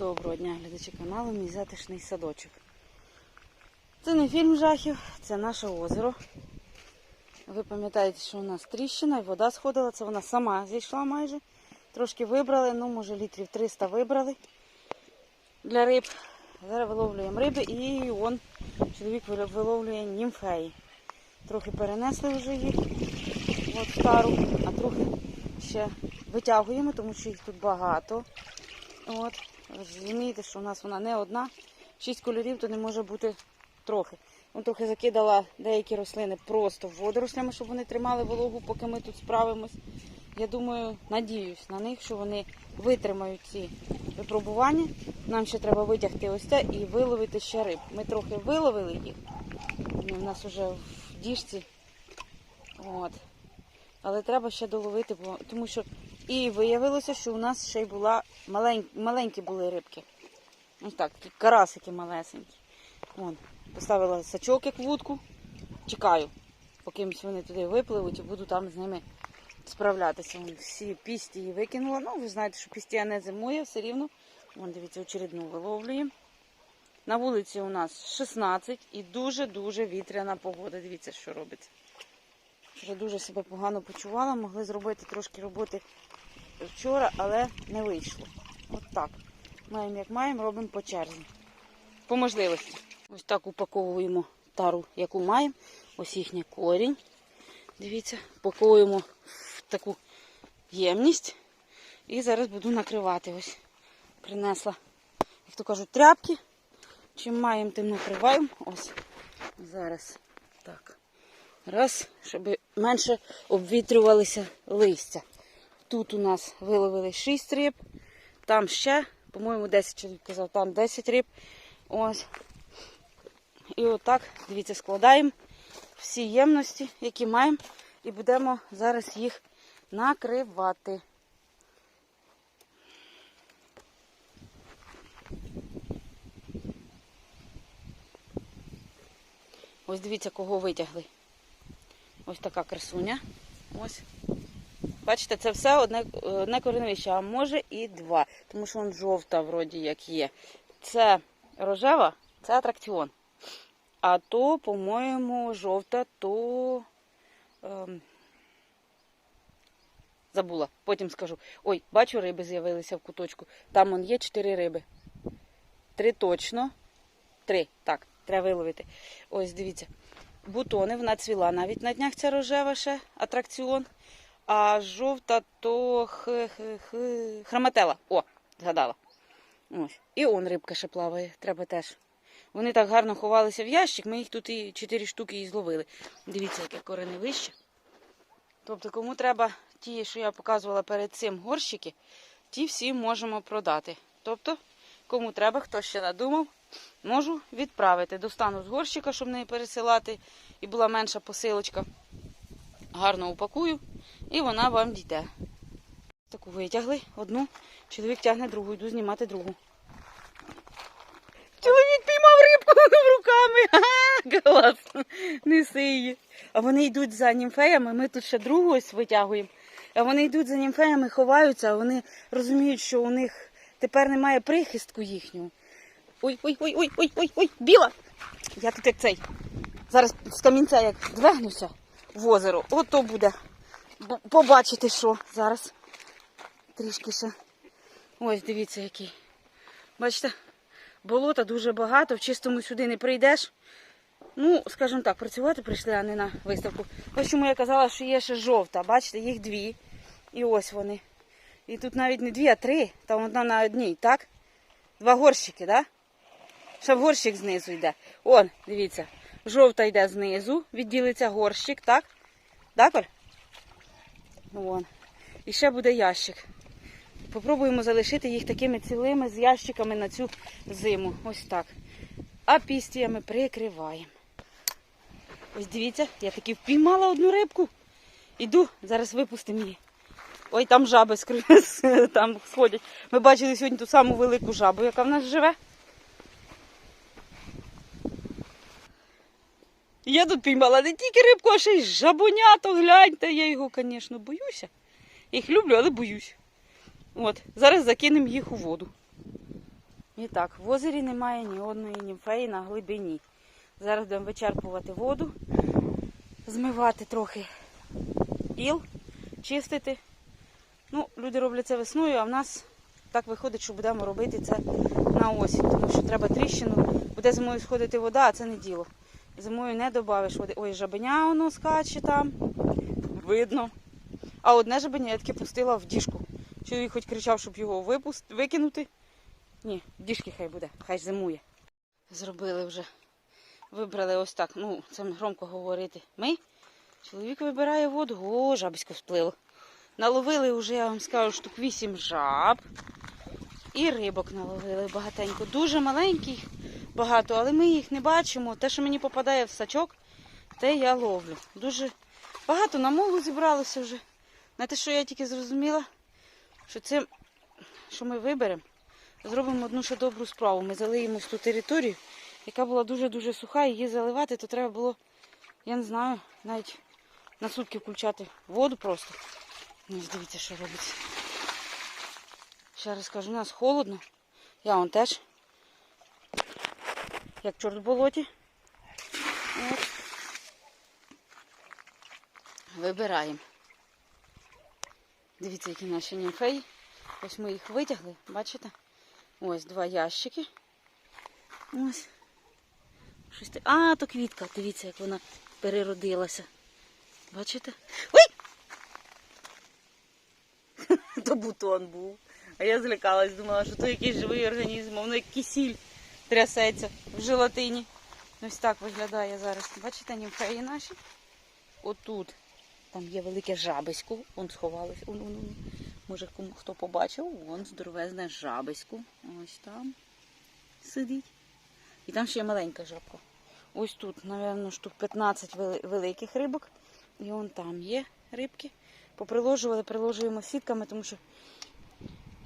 Доброго дня, глядачі каналу Мій затишний садочок. Це не фільм жахів, це наше озеро. Ви пам'ятаєте, що у нас тріщина і вода сходила, це вона сама зійшла майже. Трошки вибрали, ну може літрів 300 вибрали для риб. Зараз виловлюємо риби і он чоловік виловлює німфеї. Трохи перенесли вже їх от стару, а трохи ще витягуємо, тому що їх тут багато. От, розумієте, що у нас вона не одна. Шість кольорів, то не може бути трохи. Вон трохи закидала деякі рослини просто водорослями, щоб вони тримали вологу, поки ми тут справимось. Я думаю, надіюсь на них, що вони витримають ці випробування. Нам ще треба витягти ось це і виловити ще риб. Ми трохи виловили їх. У нас вже в діжці. От. Але треба ще доловити, бо тому що і виявилося, що у нас ще й була малень... маленькі були рибки. Ось так, такі карасики малесенькі. Вон, поставила сачок як вудку. Чекаю, поки вони туди випливуть і буду там з ними справлятися. Вон, всі пісті її викинула. Ну, ви знаєте, що пістія не зимує, все рівно. Вон, дивіться, очередну виловлюємо. На вулиці у нас 16 і дуже-дуже вітряна погода. Дивіться, що робиться. Вже дуже себе погано почувала, могли зробити трошки роботи вчора, але не вийшло. От так. Маємо як маємо, робимо по черзі. По можливості. Ось так упаковуємо тару, яку маємо. Ось їхній корінь. Дивіться, упаковуємо в таку ємність. І зараз буду накривати. Ось принесла, як то кажуть, тряпки. Чим маємо, тим накриваємо. Ось зараз так. Раз, щоб менше обвітрювалися листя. Тут у нас виловили 6 риб, там ще, по-моєму, 10 чоловік казав, там 10 риб. Ось. І отак, дивіться, складаємо всі ємності, які маємо, і будемо зараз їх накривати. Ось дивіться, кого витягли. Ось така красуня. Ось. Бачите, це все одне, одне кореневище, а може і два. Тому що он жовта, вроді як є. Це рожева, це атракціон. А то, по-моєму, жовта, то. Ем, забула, потім скажу. Ой, бачу, риби з'явилися в куточку. Там он є чотири риби. Три точно. Три. Так, треба виловити. Ось дивіться. Бутони, вона цвіла навіть на днях ця рожева ще атракціон. А жовта то х. О, згадала. Ось. І он рибка ще плаває, треба теж. Вони так гарно ховалися в ящик, ми їх тут і чотири штуки і зловили. Дивіться, яке кореневище. Тобто, кому треба ті, що я показувала перед цим горщики, ті всі можемо продати. Тобто, кому треба, хто ще надумав, можу відправити. Достану з горщика, щоб не пересилати, і була менша посилочка. Гарно упакую, і вона вам дійде. Таку витягли одну, чоловік тягне другу, йду знімати другу. Чоловік піймав рибку руками. Ага, клас. Неси її. А вони йдуть за німфеями, ми тут ще другу ось витягуємо. А вони йдуть за німфеями, ховаються, а вони розуміють, що у них тепер немає прихистку їхнього. Ой, ой, ой, ой, ой, ой, ой, біла. Я тут як цей. Зараз з камінця як двигнуся в озеро, от то буде. Побачите, що зараз. Трішки ще. Ось дивіться який. Бачите, болота дуже багато, в чистому сюди не прийдеш. Ну, скажімо так, працювати прийшли, а не на виставку. Ось чому я казала, що є ще жовта. Бачите, їх дві. І ось вони. І тут навіть не дві, а три. Там одна на одній, так? Два горщики, так? Да? Ще горщик знизу йде. Он, дивіться, жовта йде знизу, відділиться горщик, так? Так, Коль? Вон. І ще буде ящик. Попробуємо залишити їх такими цілими з ящиками на цю зиму. Ось так. А пістіями прикриваємо. Ось дивіться, я таки впіймала одну рибку. Іду, зараз випустимо її. Ой, там жаби скри- там сходять. Ми бачили сьогодні ту саму велику жабу, яка в нас живе. Я тут піймала не тільки рибку, а ще й жабунято, гляньте. Я його, звісно, боюся. Їх люблю, але боюсь. От, зараз закинемо їх у воду. І так, в озері немає ні одної німфеї на глибині. Зараз будемо вичерпувати воду, змивати трохи іл, чистити. Ну, люди роблять це весною, а в нас так виходить, що будемо робити це на осінь, тому що треба тріщину. Буде зимою сходити вода, а це не діло. Зимою не додавиш води. Ой, жабеня воно скаче там. Видно. А одне жабеня я таки пустила в діжку. Чоловік хоч кричав, щоб його випуст... викинути. Ні, діжки хай буде, хай зимує. Зробили вже. Вибрали ось так. Ну, це громко говорити. Ми. Чоловік вибирає воду. О, жабисько сплило. Наловили вже, я вам скажу, штук 8 жаб. І рибок наловили багатенько. Дуже маленьких багато, але ми їх не бачимо. Те, що мені попадає в сачок, те я ловлю. Дуже багато на молу зібралося вже. Знаєте, що я тільки зрозуміла? Що це, що ми виберемо, зробимо одну ще добру справу. Ми залиємо ту територію, яка була дуже-дуже суха, її заливати, то треба було, я не знаю, навіть на сутки включати воду просто. Ну, дивіться, що робиться. Ще раз кажу, у нас холодно. Я вон теж. Як чорт в болоті. От. Вибираємо. Дивіться, які наші німфеї. Ось ми їх витягли, бачите? Ось два ящики. Ось. Щось А, то квітка. Дивіться, як вона переродилася. Бачите? Ой! То бутон був. А я злякалась, думала, що то якийсь живий організм, а воно як кисіль трясеться в желатині. Ось так виглядає зараз. Бачите, німфеї наші? Отут. Там є велике жабисько. Вон сховалось. Вон, вон, вон. Може, хто побачив, вон здоровезне жабисько. Ось там сидить. І там ще є маленька жабка. Ось тут, напевно, штук 15 великих рибок. І вон там є рибки. Поприложували, приложуємо сітками, тому що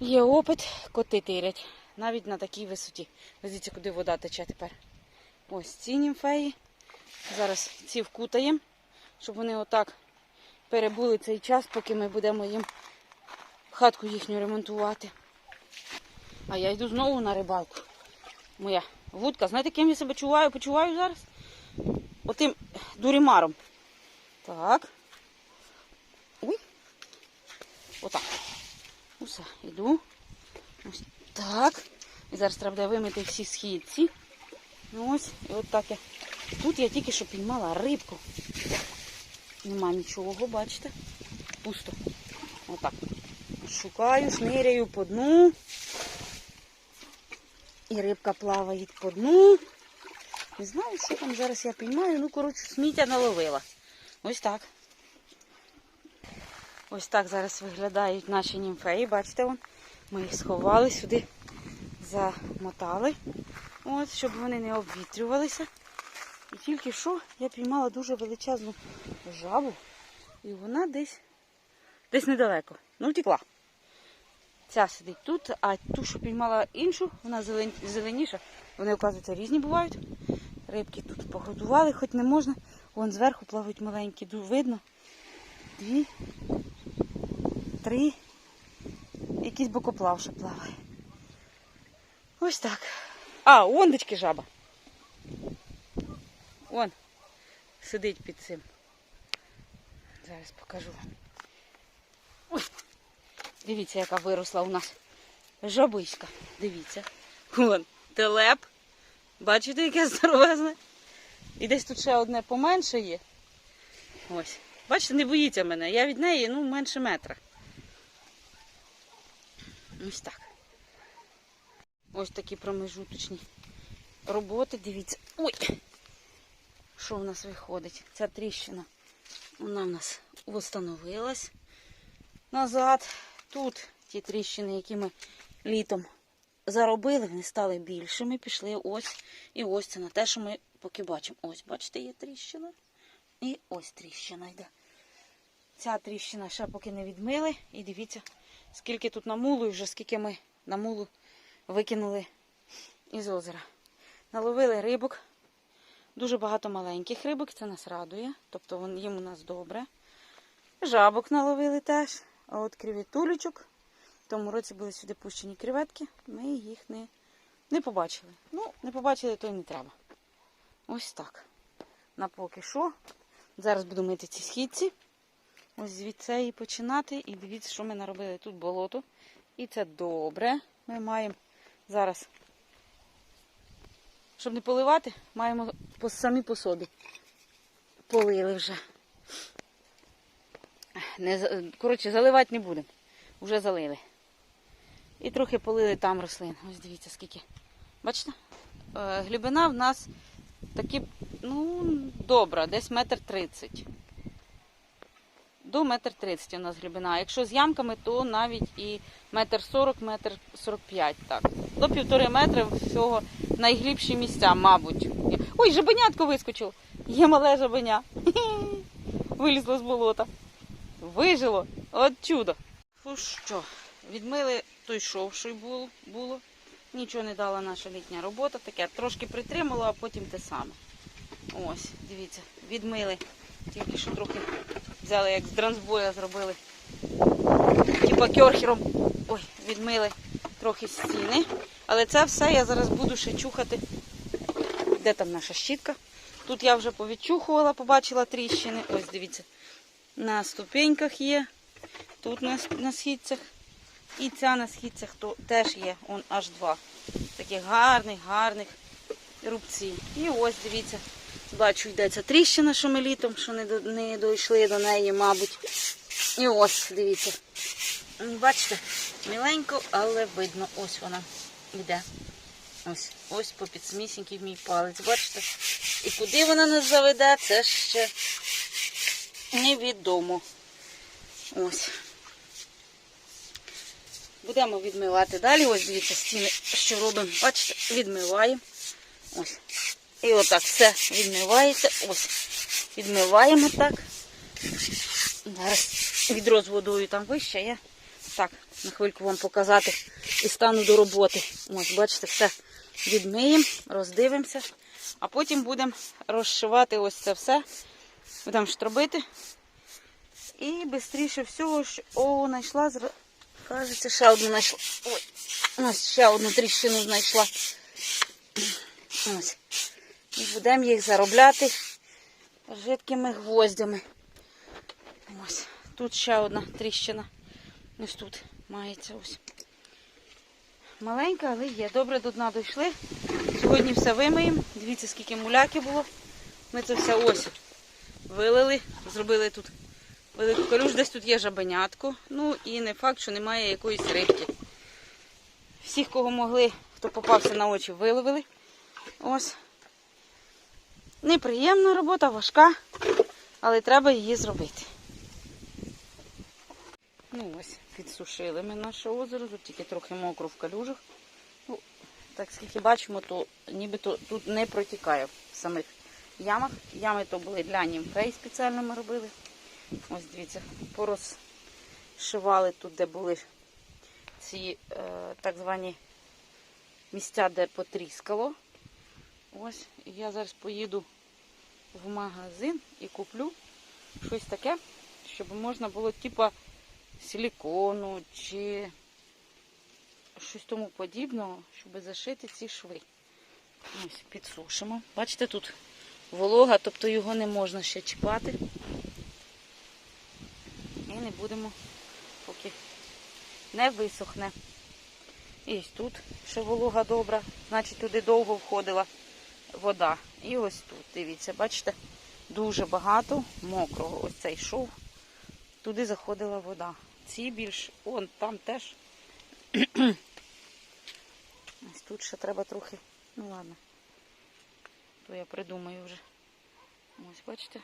є опит, коти тирять. Навіть на такій висоті. Дивіться, куди вода тече тепер. Ось ці німфеї. Зараз ці вкутаємо, щоб вони отак перебули цей час, поки ми будемо їм хатку їхню ремонтувати. А я йду знову на рибалку. Моя вудка. Знаєте, ким я себе чуваю, почуваю зараз? Отим дурімаром. Так. Ой. Отак. Усе, йду. Ось так. І зараз треба буде вимити всі східці. Ну, Ось, і от так я. Тут я тільки що піймала рибку. Нема нічого, бачите? Пусто. Отак. Шукаю, шниряю по дну. І рибка плаває по дну. Не знаю, що там зараз я піймаю. Ну, коротше, сміття наловила. Ось так. Ось так зараз виглядають наші німфеї. Бачите, вон. Ми їх сховали сюди, замотали, от, щоб вони не обвітрювалися. І тільки що я піймала дуже величезну жабу, і вона десь десь недалеко. Ну, втекла. Ця сидить тут, а ту, що піймала іншу, вона зелен... зеленіша. Вони, оказується, різні бувають. Рибки тут погодували, хоч не можна. Вон зверху плавають маленькі, видно. Дві, три. Якийсь бокоплав ще плаває. Ось так. А, ондечки жаба. Вон. Сидить під цим. Зараз покажу вам. Ой. Дивіться, яка виросла у нас жабиська. Дивіться. Вон, телеп. Бачите, яке здоровезне? І десь тут ще одне поменше є. Ось. Бачите, не боїться мене. Я від неї ну, менше метра. Ось так. Ось такі промежуточні роботи. Дивіться. Ой! Що в нас виходить? Ця тріщина. Вона в нас встановилась назад. Тут ті тріщини, які ми літом заробили, вони стали більшими, пішли ось. І ось це на те, що ми поки бачимо. Ось, бачите, є тріщина. І ось тріщина йде. Ця тріщина ще поки не відмили. І дивіться, скільки тут намулу, і вже скільки ми намулу викинули із озера. Наловили рибок. Дуже багато маленьких рибок, це нас радує. Тобто їм у нас добре. Жабок наловили теж. А от креветулечок. В тому році були сюди пущені креветки. Ми їх не Не побачили. Ну, не побачили, то й не треба. Ось так. На поки що. Зараз буду мити ці східці. Ось звідси і починати. І дивіться, що ми наробили тут болото. І це добре. Ми маємо зараз, щоб не поливати, маємо самі по собі. Полили вже. Не, коротше, заливати не будемо. Вже залили. І трохи полили там рослин. Ось дивіться скільки. Бачите? Е, глибина в нас таки, ну, добра, десь метр тридцять. До метр тридцять у нас глибина. Якщо з ямками, то навіть і метр сорок, метр сорок п'ять. До півтори метри всього найглибші місця, мабуть. Ой, жабенятко вискочило. Є мале жабеня. Вилізло з болота. Вижило. От чудо. Ну що, відмили той шов, що й було. Нічого не дала наша літня робота. Таке трошки притримало, а потім те саме. Ось, дивіться, відмили. Тільки що трохи взяли, як з дрансбоя зробили. Типа кьорхером. Ой, відмили трохи стіни. Але це все я зараз буду ще чухати. Де там наша щітка? Тут я вже повідчухувала, побачила тріщини. Ось дивіться. На ступеньках є. Тут на, на східцях. І ця на східцях то теж є. Он аж два. Таких гарних, гарних рубці. І ось дивіться. Бачу, йдеться тріщина, що ми літом, що не, не дійшли до неї, мабуть. І ось, дивіться. Бачите, міленько, але видно, ось вона йде. Ось, ось по підсмісінький мій палець. Бачите? І куди вона нас заведе, це ще невідомо. Ось. Будемо відмивати далі. Ось дивіться, стіни, що робимо. Бачите, відмиваємо. Ось. І отак все відмивається. Ось. Відмиваємо так. Зараз відро з водою там вище. Я так, на хвильку вам показати і стану до роботи. Ось, бачите, все відмиємо, роздивимося. А потім будемо розшивати ось це все. Будемо штробити. І швидше всього, що... О, знайшла, кажеться, ще одну знайшла. Ой, ось ще одну тріщину знайшла. Ось. І будемо їх заробляти жидкими гвоздями. Ось. Тут ще одна тріщина. Ось тут мається ось. Маленька, але є. Добре до дна дійшли. Сьогодні все вимиємо. Дивіться, скільки муляки було. Ми це все ось вилили, зробили тут велику калюж. Десь тут є жабенятко. Ну і не факт, що немає якоїсь рибки. Всіх, кого могли, хто попався на очі, виловили. Ось. Неприємна робота, важка, але треба її зробити. Ну ось, підсушили ми наше озеро, тут тільки трохи мокро в калюжах. Ну, так скільки бачимо, то нібито тут не протікає в самих ямах. Ями то були для німфей спеціально ми робили. Ось дивіться, порозшивали тут, де були ці е, так звані місця, де потріскало. Ось, я зараз поїду в магазин і куплю щось таке, щоб можна було типа силікону чи щось тому подібного, щоб зашити ці шви. Ось, підсушимо. Бачите, тут волога, тобто його не можна ще чіпати. І не будемо, поки не висохне. І ось тут ще волога добра, значить туди довго входила вода. І ось тут, дивіться, бачите, дуже багато мокрого. Ось цей шов. Туди заходила вода. Ці більш, он там теж. Ось тут ще треба трохи. Ну ладно. То я придумаю вже. Ось, бачите.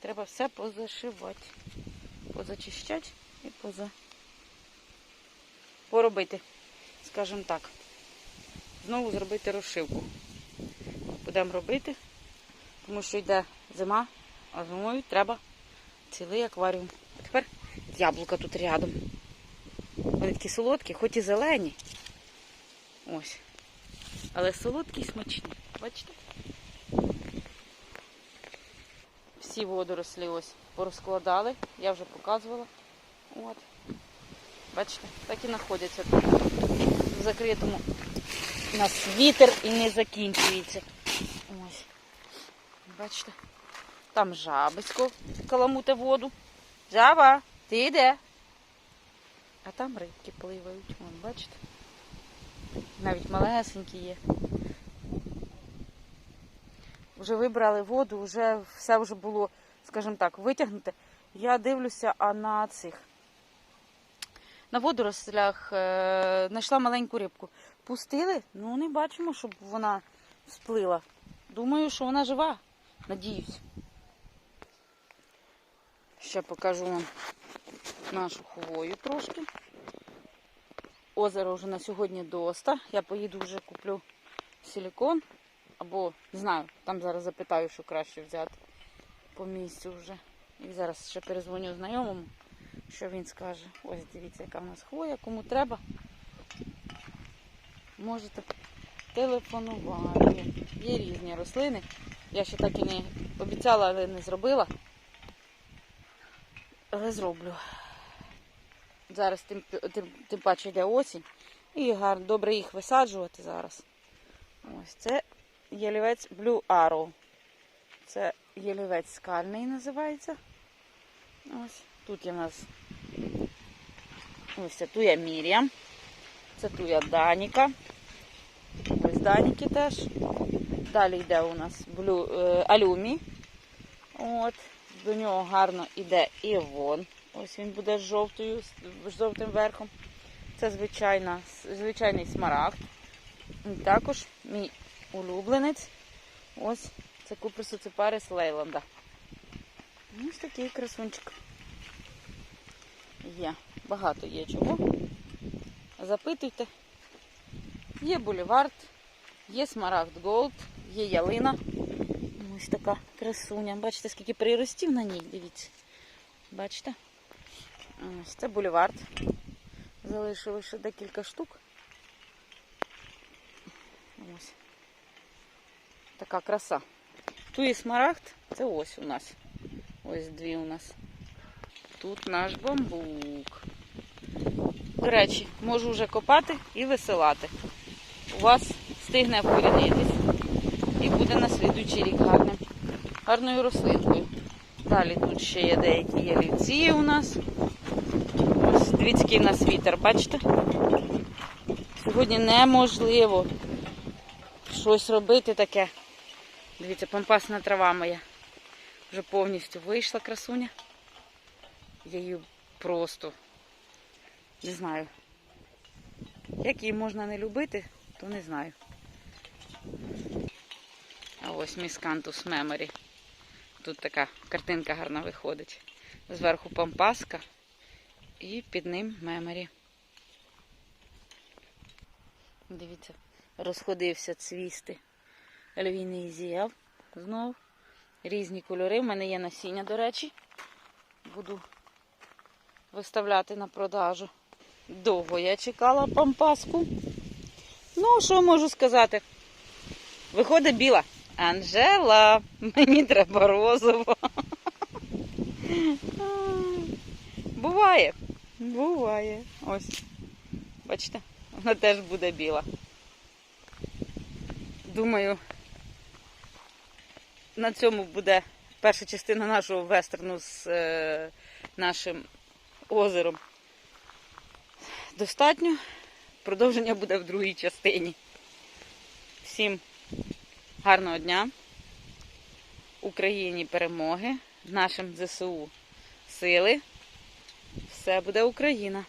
Треба все позашивати. Позачищати і поза... поробити, скажімо так. Знову зробити розшивку. Будемо робити, тому що йде зима, а зимою треба цілий акваріум. А тепер яблука тут рядом. Вони такі солодкі, хоч і зелені. Ось. Але солодкі і смачні. Бачите? Всі водорослі ось порозкладали. Я вже показувала. От. Бачите, так і знаходяться тут. закритому. У нас вітер і не закінчується. Ось. Бачите? Там жабисько каламуте воду. Жаба, ти йде? А там рибки пливають, вон, бачите? Навіть малесенькі є. Вже вибрали воду, вже все вже було, скажімо так, витягнуте. Я дивлюся, а на цих. На водорослях е, знайшла маленьку рибку. Пустили, ну не бачимо, щоб вона сплила. Думаю, що вона жива. Надіюсь. Ще покажу вам нашу хвою трошки. Озеро вже на сьогодні доста. Я поїду вже куплю силікон. Або не знаю, там зараз запитаю, що краще взяти по місцю вже. І зараз ще перезвоню знайомому, що він скаже. Ось дивіться, яка в нас хвоя, кому треба. Можете телефонувати. Є різні рослини. Я ще так і не обіцяла, але не зробила. Але зроблю. Зараз тим, тим, тим паче йде осінь. І гарно, добре їх висаджувати зараз. Ось це ялівець Blue Arrow. Це ялівець скальний називається. Ось тут є в нас ось це туя Мір'ям. Це туя Даніка. Ось теж. Далі йде у нас блю, е, алюмі. От. До нього гарно йде Івон. Ось він буде з жовтою, з жовтим верхом. Це звичайна, звичайний смарагд. І також мій улюбленець. Ось це куприсоципарис Лейланда. Ось такий красунчик. Є. Багато є чого. Запитуйте. Є булівард, є смарагд голд, є ялина. Ось така красуня. Бачите, скільки приростів на ній, дивіться. Бачите? Ось це булівард. Залишили ще декілька штук. Ось. Така краса. Тут є смарагд, це ось у нас. Ось дві у нас. Тут наш бамбук. До речі, можу вже копати і висилати. У вас встигне вкорінитись і буде на слідуючий рік гарним, гарною рослинкою. Далі тут ще є деякі ялівці у нас. Ось дивіться, який у нас вітер, бачите? Сьогодні неможливо щось робити таке. Дивіться, пампасна трава моя. Вже повністю вийшла красуня. Я її просто не знаю. Як її можна не любити, то не знаю. А ось міскантус меморі. Тут така картинка гарна виходить. Зверху пампаска і під ним меморі. Дивіться, розходився цвісти. Львіний зіяв знов. Різні кольори. У мене є насіння, до речі. Буду виставляти на продажу. Довго я чекала пампаску. Ну, що можу сказати? Виходить біла. Анжела, мені треба розово. Буває, буває. Ось. Бачите, вона теж буде біла. Думаю, на цьому буде перша частина нашого вестерну з е, нашим озером. Достатньо. Продовження буде в другій частині. Всім гарного дня. Україні перемоги, нашим ЗСУ сили. Все буде Україна.